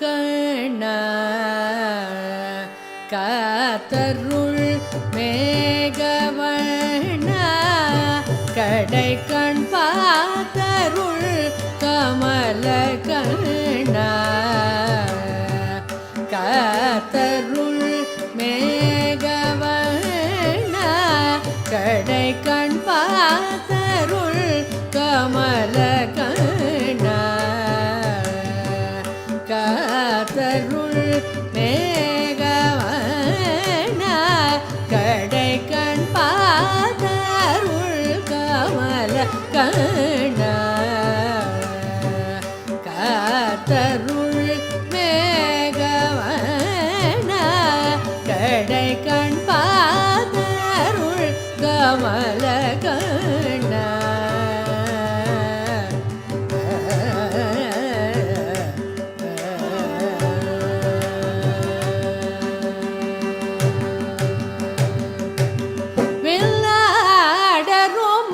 கண்ண காத்தருள் மேகவண கடை கண் பார்த்தருள் கமல கண்ண காத்தருள் மேகவண கடை கண் பார்த்தருள் காத்தருள் மேகவன கடை கண் பாதருள் கமல கண்ண வில்லாடரும்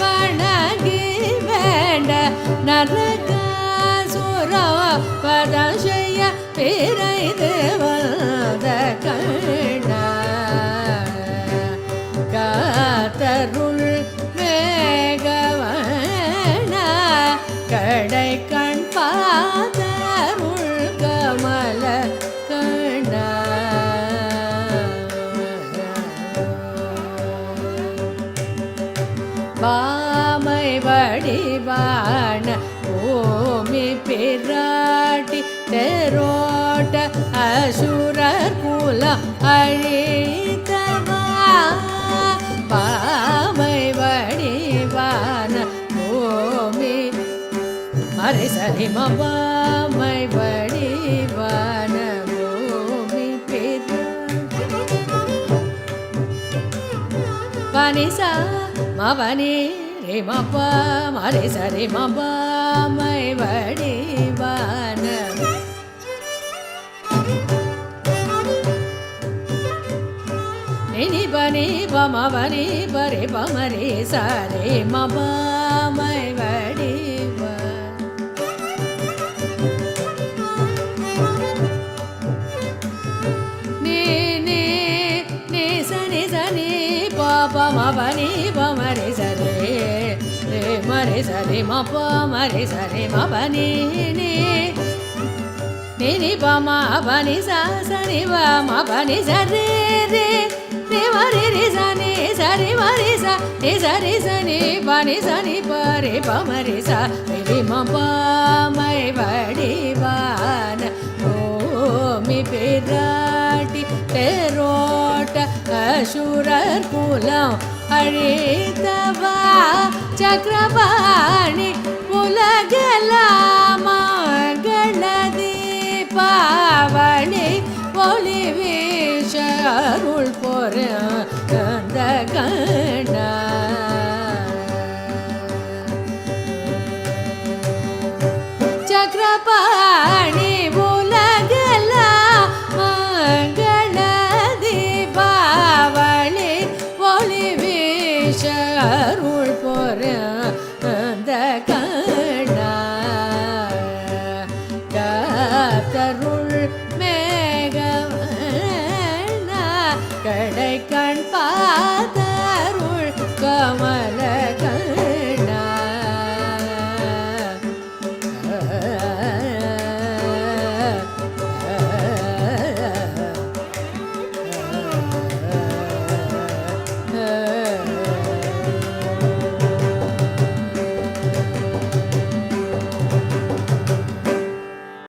வணங்கி வேண்ட நரகாசுரம் பதசைய பிறைந்து வந்த கண்ணா காத்தருள் பாமை வடிவான பூமி பிராட்டி தெரோட்ட அசுரர் குல அழித்தவா. பாமை வடிவான பூமி. அரை சரி பாமை வடிவான பனிசா மவனி ரே மப்ப மரி சரி மப்ப மை வடிவான நினி பனி பமவனி பரி பமரி சரி மை பாப மபனி பமரி சரி ரே மரி சரி மப மரி சரி மபனி நீ நினி பம பனி சா சனி ப மபனி சரி ரே ரே மரி ரி சனி சரி மரி சா நி சரி சனி பனி சனி பரி பமரி சா ரி மப மை வடிவான பூமி பிராட்டி தெரோட்ட அசுரர் குலம் அழித்தவா? சக்கரபாணி உலகெல்லாம் ஒளி வீச அருள் பொற அந்த கண்ணா. சக்கரபாணி கருள் கண்ணா. காத்தருள் கடை